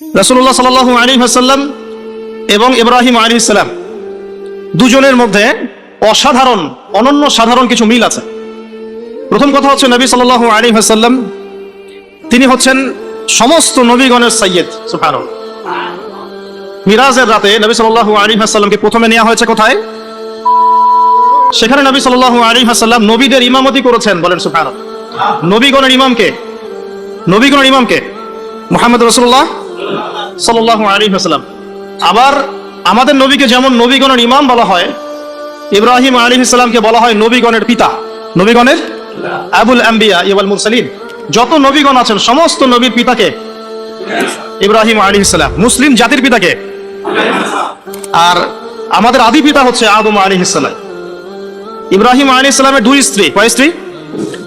রাসূলুল্লাহ সাল্লাল্লাহু আলাইহি ওয়াসাল্লাম এবং ইব্রাহিম আলাইহিস সালাম দুজনের মধ্যে অসাধারণ, অনন্য সাধারণ কিছু মিল আছে। প্রথম কথা হচ্ছে নবী সাল্লাল্লাহু আলাইহি ওয়াসাল্লাম, তিনি হচ্ছেন সমস্ত নবীগণের সৈয়দ সুবহানাল্লাহ। মিরাজের রাতে নবী সাল্লাল্লাহু আলাইহি ওয়াসাল্লামকে প্রথমে নেওয়া হয়েছে কোথায়? সেখানে নবী সাল্লাল্লাহু আলাইহি ওয়াসাল্লাম নবীদের ইমামতি করেছেন, বলেন সুবহানাল্লাহ। নবীগণের ইমামকে নবীগণের ইমামকে মুহাম্মদ রাসূলুল্লাহ আবার আমাদের নবীকে যেমন নবীগণের ইমাম বলা হয় ইব্রাহিম আলাইহিস সালামকে বলা হয় নবীগণের পিতা। নবীগণের? আবুল আম্বিয়া ইয়াল মুরসালিন। যত নবীগণ আছেন সমস্ত নবীর পিতাকে ইব্রাহিম আলাইহিস সালাম। মুসলিম জাতির পিতাকে। আর আমাদের আদি পিতা হচ্ছে আদম আলাইহিস সালাম। ইব্রাহিম আলাইহিস সালামের দুই স্ত্রী। কয় স্ত্রী?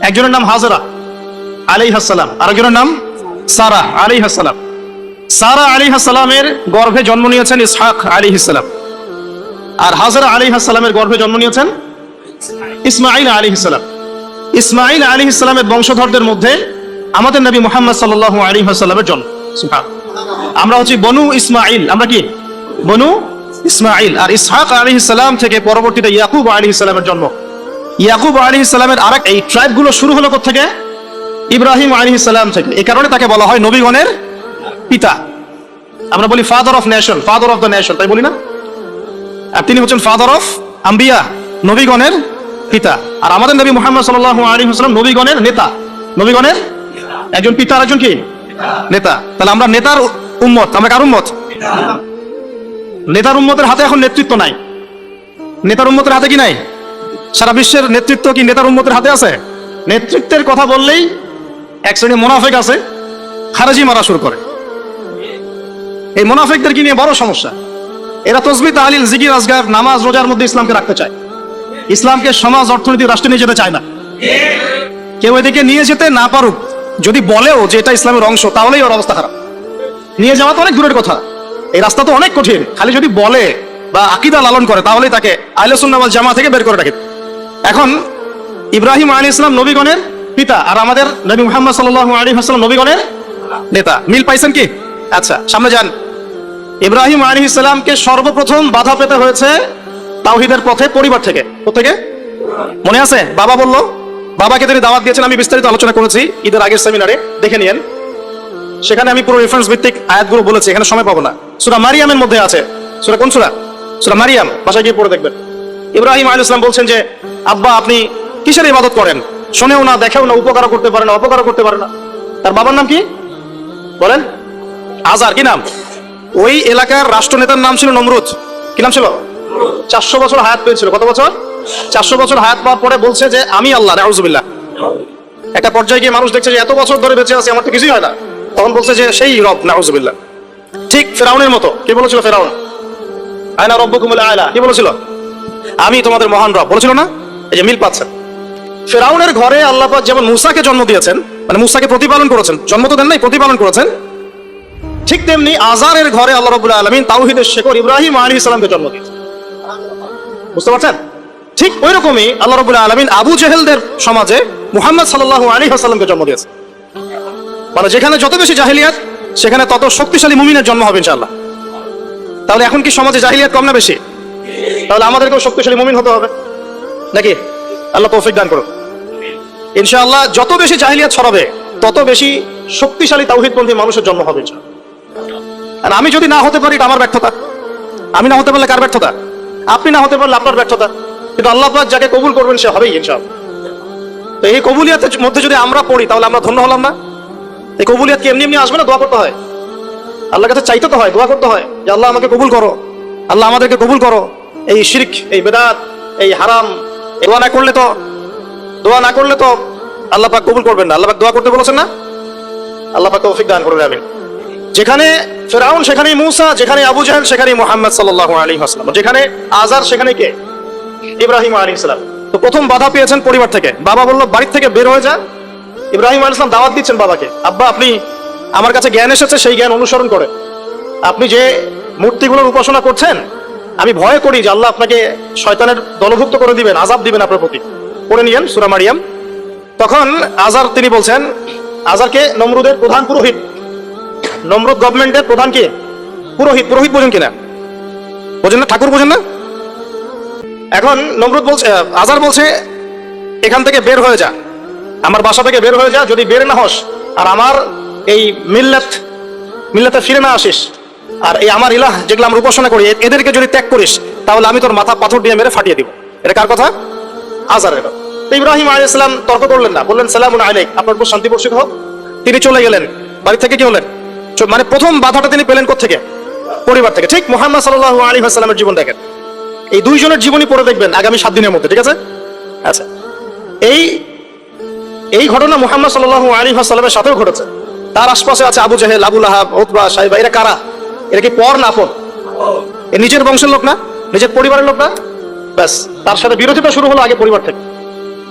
একজনের নাম হাজরা আলাইহাস সালাম আরেকজনের নাম সারা আলাইহাস সালাম। সারা আলাইহাস সালামের গর্ভে জন্ম নিয়েছেন ইসহাক আলাইহিস সালাম আর হাজরা আলাইহাস সালামের গর্ভে জন্ম নিয়েছেন ইসমাইল আলাইহিস সালাম ইসমাইল আলাইহিস সালামের বংশধরদের মধ্যে আমাদের নবী মোহাম্মদ সাল্লাল্লাহু আলাইহি ওয়াসাল্লামের জন্ম। আমরা হচ্ছি বনু ইসমাইল আমরা কি? বনু ইসমাইল আর ইসহাক আলাইহিস সালাম থেকে পরবর্তীতে ইয়াকুব আলাইহিস সালামের জন্ম। ইয়াকুব আলাইহিস সালামের আরেক এই ট্রাইবগুলো শুরু হলো থেকে ইব্রাহিম আলী সালাম থেকে। এই কারণে তাকে বলা হয় নবীগণের পিতা। আমরা বলি father of nation father of the nation তাই বলি না? আর তিনি হচ্ছেন ফাদার অফ আম্বিয়া, নবীগণের পিতা। আর আমাদের নবী মুহাম্মদ সাল্লাল্লাহু আলাইহি ওয়াসাল্লাম নবীগণের নেতা। নবীগণের? একজন পিতা আর একজন কি? নেতা। তাহলে আমরা নেতার উম্মত, আমরা কার উম্মত? নেতার উম্মতের হাতে এখন নেতৃত্ব নাই। নেতার উম্মতের হাতে কি নাই? সারা বিশ্বের নেতৃত্ব কি নেতার উম্মতের হাতে আছে? নেতৃত্বের কথা বললেই এক শ্রেণি মোনাফেক আছে, খারাজি মারা শুরু করে। এই মোনাফেকদেরকে নিয়ে বড় সমস্যা। এরা তসবি তাহলিল, জিকির আজগার নামাজ, রোজার মধ্যে ইসলামকে রাখতে চায়। ইসলামকে সমাজ, অর্থনীতি রাষ্ট্রে নিয়ে যেতে চায় না। কেউ এদিকে নিয়ে যেতে না পারুক, যদি বলেও যে এটা ইসলামের অংশ, তাহলেই ওর অবস্থা খারাপ। নিয়ে যাওয়া তো অনেক দূরের কথা। এই রাস্তা তো অনেক কঠিন। খালি যদি বলে বা আকিদা লালন করে, তাহলেই তাকে আইলসুন্নাওয়াল জামা থেকে বের করে রাখে। এখন ইব্রাহিম আলী ইসলাম নবীগণের পিতা আর আমাদের নবী মুহাম্মদ সাল্লাল্লাহু আলাইহি ওয়াসাল্লাম নবীগণের নেতা। মিল পাইছেন কি? আচ্ছা সামনে যান। ইব্রাহিম আলী ইসলামকে সর্বপ্রথম বাধা পেতে হয়েছে তাওহিদের পথে, পরিবার থেকে। কোথেকে মনে আছে? বাবা বলল, বাবাকে তিনি দাওয়াত দিয়েছেন, আমি বিস্তারিত আলোচনা করেছি ঈদের আগের সেমিনারে। দেখে নিয়েন। সেখানে আমি পুরো রেফারেন্স ভিত্তিক আয়াতগুলো বলেছি, এখানে সময় পাবো না। সুরা মারিয়ামের মধ্যে আছে। সুরা কোন সুরা? সুরা মারিয়াম, বাসায় গিয়ে পড়ে দেখবেন। ইব্রাহিম আলী ইসলাম বলছেন যে, আব্বা, আপনি কিসের ইবাদত করেন? শোনেও না, দেখেও না, উপকারও করতে পারে না, অপকারও করতে পারে না। তার বাবার নাম কি? বলেন। আজার কি নাম? ওই এলাকার রাষ্ট্রনেতার নাম ছিল নমরুদ। কি নাম ছিল? চারশো বছর হায়াত পেয়েছিল। কত বছর? চারশো বছর হায়াত পাওয়ার পরে বলছে যে, আমি আল্লাহ, নাউজুবিল্লাহ। একটা পর্যায়ে গিয়ে মানুষ দেখছে যে, এত বছর ধরে বেঁচে আছে, আমার তো কিছুই হয় না। তখন বলছে যে, সেই রব, নাউজুবিল্লাহ। ঠিক ফেরাউনের মতো। কি বলেছিল ফেরাউন? আয়না রব্য কুমুলা আয়লা। কি বলেছিল? আমি তোমাদের মহান রব। বলেছিল না? এই যে মিল পাচ্ছেন। ফেরাউনের ঘরে আল্লাহ যেমন মুসাকে জন্ম দিয়েছেন মানে মুসাকে প্রতিপালন করেছেন, জন্ম তো দেন নাই, প্রতিপালন করেছেন ঠিক তেমনি আজারের ঘরে আল্লাহ রবুল্লাহ আলমিন তাওহিদের শেখর ইব্রাহিম আলী ইসলামকে জন্ম দিয়েছেন। বুঝতে পারছেন? ঠিক ওই রকমই আল্লাহ রবুল্লাহ আলমিন আবু জেহেলদের সমাজে মুহাম্মদ সাল্লাহ আলী হাসাল্লামকে জন্ম দিয়েছে মানে যেখানে যত বেশি জাহিলিয়াত, সেখানে তত শক্তিশালী মুমিনের জন্ম হবে ইনশাল্লাহ তাহলে এখন কি সমাজে জাহিলিয়াত কম না বেশি? তাহলে আমাদেরকেও শক্তিশালী মুমিন হতে হবে। নাকি? আল্লাহ তৌফিক দান করুন ইনশাআল্লাহ যত বেশি জাহিলিয়াত ছড়াবে, তত বেশি শক্তিশালী তাওহিদপন্থী মানুষের জন্ম হবে ইনশাআল্লাহ। আর আমি যদি না হতে পারি, এটা আমার ব্যর্থতা। আমি না হতে পারলে কার ব্যর্থতা? আপনি না হতে পারলে আপনার ব্যর্থতা। কিন্তু আল্লাহ পাক যাকে কবুল করবেন, সে হবেই ইনশাআল্লাহ। তো এই কবুলিয়াতের মধ্যে যদি আমরা পড়ি, তাহলে আমরা ধন্য হলাম না? এই কবুলিয়াত কি এমনি এমনি আসবে না? দোয়া করতে হয়। আল্লাহর কাছে চাইতে তো হয়, দোয়া করতে হয় যে, আল্লাহ আমাকে কবুল করো। আল্লাহ আমাদেরকে কবুল করো। এই শিরিক, এই বেদাত, এই হারাম দোয়া না করলে তো, দোয়া না করলে তো আল্লাহ পাক কবুল করবেন না। আল্লাহ পাক দোয়া করতে বলেছেন না? আল্লাহ পাক তৌফিক দান করবে আমি যেখানে ফেরাউন সেখানেই মুসা, যেখানে আবু জাহেল সেখানেই মোহাম্মদ সাল্লাল্লাহু আলাইহি ওয়াসাল্লাম। যেখানে আজার সেখানে কে? ইব্রাহিম আলাইহিস সালাম। তো প্রথম বাধা পেয়েছেন পরিবার থেকে। বাবা বলল, বাড়ি থেকে বের হয়ে যা। ইব্রাহিম আলাইহিস সালাম দাওয়াত দিচ্ছেন বাবাকে। আব্বা, আপনি আমার কাছে জ্ঞান এসেছে, সেই জ্ঞান অনুসরণ করে। আপনি যে মূর্তিগুলোর উপাসনা করছেন, আমি ভয় করি যে আল্লাহ আপনাকে শয়তানের দলভুক্ত করে দিবেন আজাব দিবেন আপনার প্রতি। পড়ে নিয়েন সুরা মারিয়াম। তখন আজার তিনি বলছেন আজারকে নমরুদের প্রধান পুরোহিত নমরুদ গভর্নমেন্টের প্রধান কে? পুরোহিত পুরোহিত বোঝেন কিনা? বোঝেন না? ঠাকুর বোঝেন না? এখন নমরুদ বলছে, আজার বলছে, এখান থেকে বের হয়ে যা। আমার বাসা থেকে বের হয়ে যা, যদি বের না হস, আর আমার এই মিল্লাত, মিল্লাতে ফিরে না আসিস, আর এই আমার ইলাহ যেগুলো আমরা উপাসনা করি এদেরকে যদি ত্যাগ করিস, তাহলে আমি তোর মাথা পাথর দিয়ে মেরে ফাটিয়ে দিব। এটা কার কথা? কথা। তো ইব্রাহিম আলী ইসলাম তর্ক করলেন না। বললেন সালাম আলাইক। আপনার উপর শান্তি বর্ষিত হোক। তিনি চলে গেলেন। বাড়ি থেকে কি হলেন? মানে প্রথম বাধাটা তিনি পেলেন থেকে পরিবার থেকে। ঠিক মোহাম্মদ সাল্লাহ আলী আসসালামের জীবন দেখেন। এই দুইজনের জীবনী পড়ে দেখবেন আগামী সাত দিনের মধ্যে, ঠিক আছে? আচ্ছা। এই এই ঘটনা মুহাম্মদ সাল্লাহ আলী সাল্লামের সাথেও ঘটেছে। তার আশপাশে আছে আবু জাহেল আবুল আহাব ওতবা সাহেবা এরা কারা? এরা কি পর না আপন এ নিজের বংশের লোক না? নিজের পরিবারের লোক না? ব্যাস, তার সাথে বিরোধিতা শুরু হলো আগে পরিবার থেকে।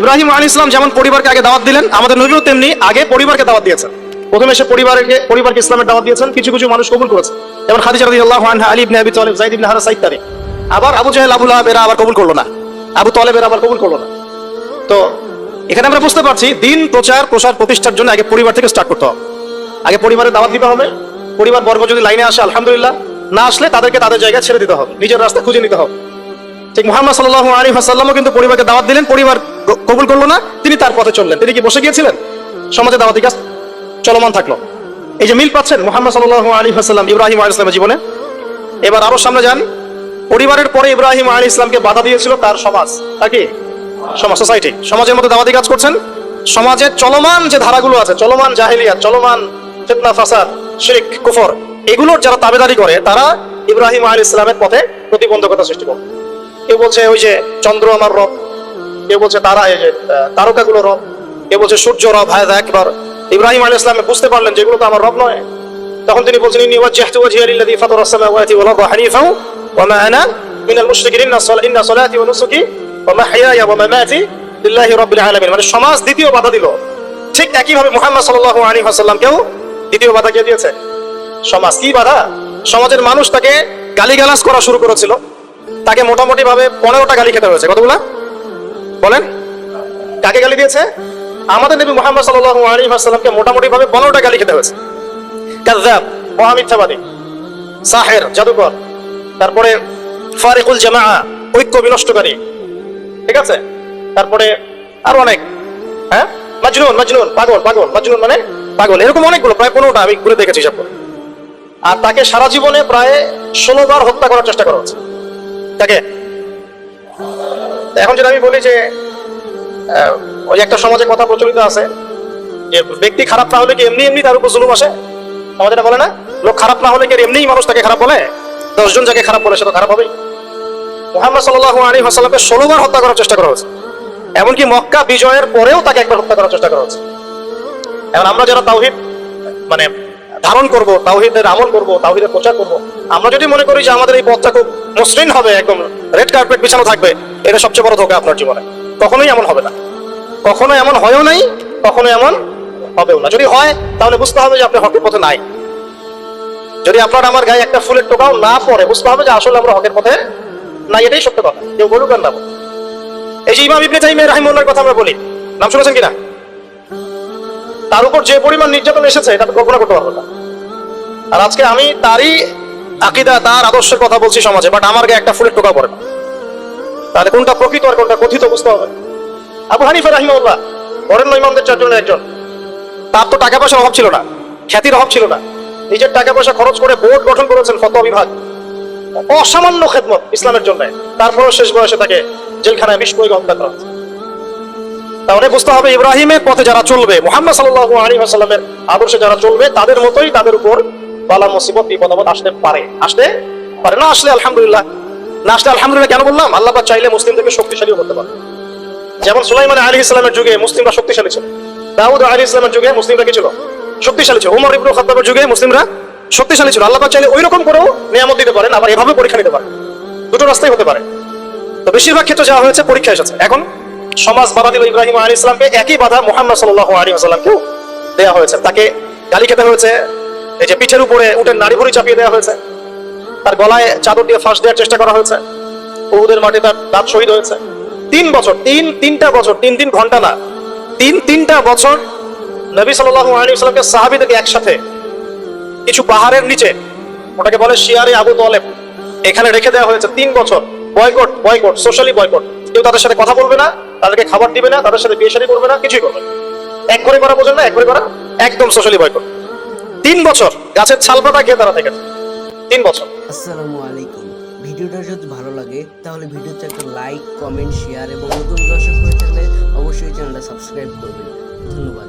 ইব্রাহিম আলী ইসলাম যেমন পরিবারকে আগে দাওয়াত দিলেন, আমাদের নবীও তেমনি আগে পরিবারকে দাওয়াত দিয়েছেন। প্রথমে এসে পরিবারকে পরিবারকে ইসলামের দাওয়াত দিয়েছেন, কিছু কিছু মানুষ কবুল করেছে। যেমন খাদিজা রাদিয়াল্লাহু আনহা, আলী ইবনে আবি তালিব যায়েদ ইবনে হারাস ইত্যাদি আবার আবু জাহেল আবুল এরা আবার কবুল করল না। আবু তালেব এরা আবার কবুল করল না। তো এখানে আমরা বুঝতে পারছি, দিন প্রচার, প্রসার প্রতিষ্ঠার জন্য আগে পরিবার থেকে স্টার্ট করতে হবে। আগে পরিবারের দাওয়াত দিতে হবে, পরিবার বর্গ যদি লাইনে আসে, আলহামদুলিল্লাহ, না আসলে তাদেরকে তাদের জায়গায় ছেড়ে দিতে হবে, নিজের রাস্তা খুঁজে নিতে হবে। ঠিক মোহাম্মদ সাল্লাহ আলী হাসাল্লামও কিন্তু পরিবারকে দাওয়াত দিলেন, পরিবার কবুল করল না, তিনি তার পথে চললেন। তিনি কি বসে গিয়েছিলেন? সমাজে দাওয়াতি কাজ চলমান থাকল। এই যে মিল পাচ্ছেন মোহাম্মদ সাল্লাহ আলী হাসাল্লাম ইব্রাহিম আলী ইসলামের জীবনে। এবার আরও সামনে যান। পরিবারের পরে ইব্রাহিম আলী ইসলামকে বাধা দিয়েছিল তার সমাজ। তা কি? সমাজ, সোসাইটি। সমাজের মধ্যে দাওয়াতি কাজ করছেন। সমাজের চলমান যে ধারাগুলো আছে, চলমান জাহিলিয়া চলমান ফিতনা, ফাসাদ, শিরিক, কুফর, এগুলোর যারা তাবেদারি করে, তারা ইব্রাহিম আলী ইসলামের পথে প্রতিবন্ধকতা সৃষ্টি করে। কেউ বলছে ওই যে চন্দ্র আমার রব, কেউ বলছে তারা এই যে তারকাগুলো রব, কেউ বলছে সূর্য রব হ্যাঁ একবার ইব্রাহিম আলী ইসলামে বুঝতে পারলেন যেগুলো তো আমার রব নয়। তখন তিনি বলছেন মানে সাল্লাল্লাহু দ্বিতীয় বাধা কে দিয়েছে? সমাজ কি বাধা? সমাজের মানুষ তাকে গালিগালাজ করা শুরু করেছিল। তাকে মোটামুটি ভাবে পনেরোটা গালি খেতে হয়েছে। কতগুলা? বলেন। কাকে গালি দিয়েছে? আমাদের নবী মোহাম্মদ আলাইহি ওয়াসাল্লামকে মোটামুটি ভাবে পনেরোটা গালি খেতে হয়েছে। কাযযাব, মহামিথ্যাবাদী, সাহের, জাদুকর, তারপরে ফারিকুল জামা ঐক্য বিনষ্টকারী ঠিক আছে? তারপরে আরও অনেক হ্যাঁ? মাজনুন মাজনুন, পাগল পাগল, মাজনুন মানে পাগল, এরকম অনেকগুলো, প্রায় পনেরোটা আমি ঘুরে দেখেছি সব। আর তাকে সারা জীবনে প্রায় ষোলো বার হত্যা করার চেষ্টা করা হচ্ছে। তাকে। এখন যেটা আমি বলি যে ওই একটা সমাজে কথা প্রচলিত আছে, যে ব্যক্তি খারাপ না হলে কি এমনি এমনি তার উপর জুলুম আসে? আমাদের বলে না? লোক খারাপ না হলে কি এমনিই মানুষ তাকে খারাপ বলে? দশজন যাকে খারাপ বলে সে তো খারাপ হবেই। মোহাম্মদ সাল্লাহ আলী হাসালামকে ষোলোবার হত্যা করার চেষ্টা করা হয়েছে। এমনকি মক্কা বিজয়ের পরেও তাকে একবার হত্যা করার চেষ্টা করা হয়েছে। এখন আমরা যারা তাওহিদ মানে ধারণ করব, তাওহিদের আমল করব, তাওহিদের প্রচার করব, আমরা যদি মনে করি যে আমাদের এই পথটা খুব মসৃণ হবে, একদম রেড কার্পেট বিছানো থাকবে, এটা সবচেয়ে বড় ধোকা আপনার জীবনে, কখনোই এমন হবে না। কখনো এমন হয়ও নাই, কখনো এমন হবেও না। যদি হয়, তাহলে বুঝতে হবে যে আপনি হকের পথে নাই। যদি আপনার আমার গায়ে একটা ফুলের টোকাও না পড়ে, বুঝতে হবে যে আসলে আমরা হকের পথে নাই, এটাই সত্য কথা। কেউ বলুক আর না। এই যে ইমাম ইবনে তাইমিয়া রাহিমাহুল্লাহর কথা আমরা বলি, নাম শুনেছেন কিনা? তার উপর যে পরিমাণ নির্যাতন এসেছে, এটা কল্পনা করতে পারব না। আর আজকে আমি তারই আকিদা, তার আদর্শের কথা বলছি সমাজে বাট আমার গায়ে একটা ফুলের টোকা পড়ে না। তাহলে কোনটা প্রকৃত আর কোনটা কথিত বুঝতে হবে আবু হানিফা রাহিমাহুল্লাহ বরেণ্য ইমামদের চারজনের একজন। তার তো টাকা পয়সার অভাব ছিল না, খ্যাতির অভাব ছিল না। নিজের টাকা পয়সা খরচ করে বোর্ড গঠন করেছেন ফতোয়া বিভাগ। অসামান্য খেদমত ইসলামের জন্য। তারপরও শেষ বয়সে তাকে জেলখানায় বিষ প্রয়োগ হত্যা করা তাহলে বুঝতে হবে ইব্রাহিমের পথে যারা চলবে, মোহাম্মদ সাল্লাহ আলী আসাল্লামের আদর্শে যারা চলবে, তাদের মতোই তাদের উপর বালা মুসিবত বিপদ আপদ আসতে পারে। আসতে পারে না আসলে, আলহামদুলিল্লাহ। না আসলে, আলহামদুলিল্লাহ কেন বললাম? আল্লাহ চাইলে মুসলিমদেরকে শক্তিশালীও করতে পারে যেমন সুলাইমান আলী ইসলামের যুগে মুসলিমরা শক্তিশালী ছিল, দাউদ আলী ইসলামের যুগে মুসলিমরা কি ছিল? শক্তিশালী ছিল। উমর ইবনুল খাত্তাবের যুগে মুসলিমরা শক্তিশালী ছিল। আল্লাহ চাইলে ওই রকম করেও নিয়ামত দিতে পারেন, আবার এভাবে পরীক্ষা নিতে পারেন। দুটো রাস্তাই হতে পারে। তো বেশিরভাগ ক্ষেত্রে যাওয়া হয়েছে, পরীক্ষা এসেছে। এখন সমাজ বাধা দিল ইব্রাহিম আলী ইসলামকে, একই বাধা মোহাম্মদ সাল্লাহ আলী আসাল্লামকেও দেওয়া হয়েছে। তাকে গালি খেতে হয়েছে, এই যে পিঠের উপরে উঠের নাড়ি ভুড়ি চাপিয়ে দেওয়া হয়েছে, তার গলায় চাদর দিয়ে ফাঁস দেওয়ার চেষ্টা করা হয়েছে, উহুদের মাঠে তার দাঁত শহীদ হয়েছে। তিন বছর, তিন, তিনটা বছর, তিন তিন ঘণ্টা না। তিন, তিনটা বছর নবী সাল্লাহ ইসলামকে সাহাবিদেরকে একসাথে কিছু পাহাড়ের নিচে, ওটাকে বলে শিয়ারে আবু তলেব, এখানে রেখে দেওয়া হয়েছে তিন বছর। Boycott boycott socially boycott. কেউ তাদের সাথে কথা বলবে না, তাদেরকে খাবার দিবে না, তাদের সাথে বিয়ে শাদী করবে না, কিছুই করবে এক করে করা বোঝেন না, এক করে করা একদম সোশ্যালি বয়কট। তিন বছর, গাছের ছালপাতা খেয়ে তারা থেকেছে তিন বছর। আসসালামু আলাইকুম। ভিডিওটা যদি ভালো লাগে, তাহলে ভিডিওতে একটা লাইক কমেন্ট শেয়ার এবং নতুন দর্শক হয়ে থাকলে অবশ্যই চ্যানেলটা সাবস্ক্রাইব করবেন। ধন্যবাদ।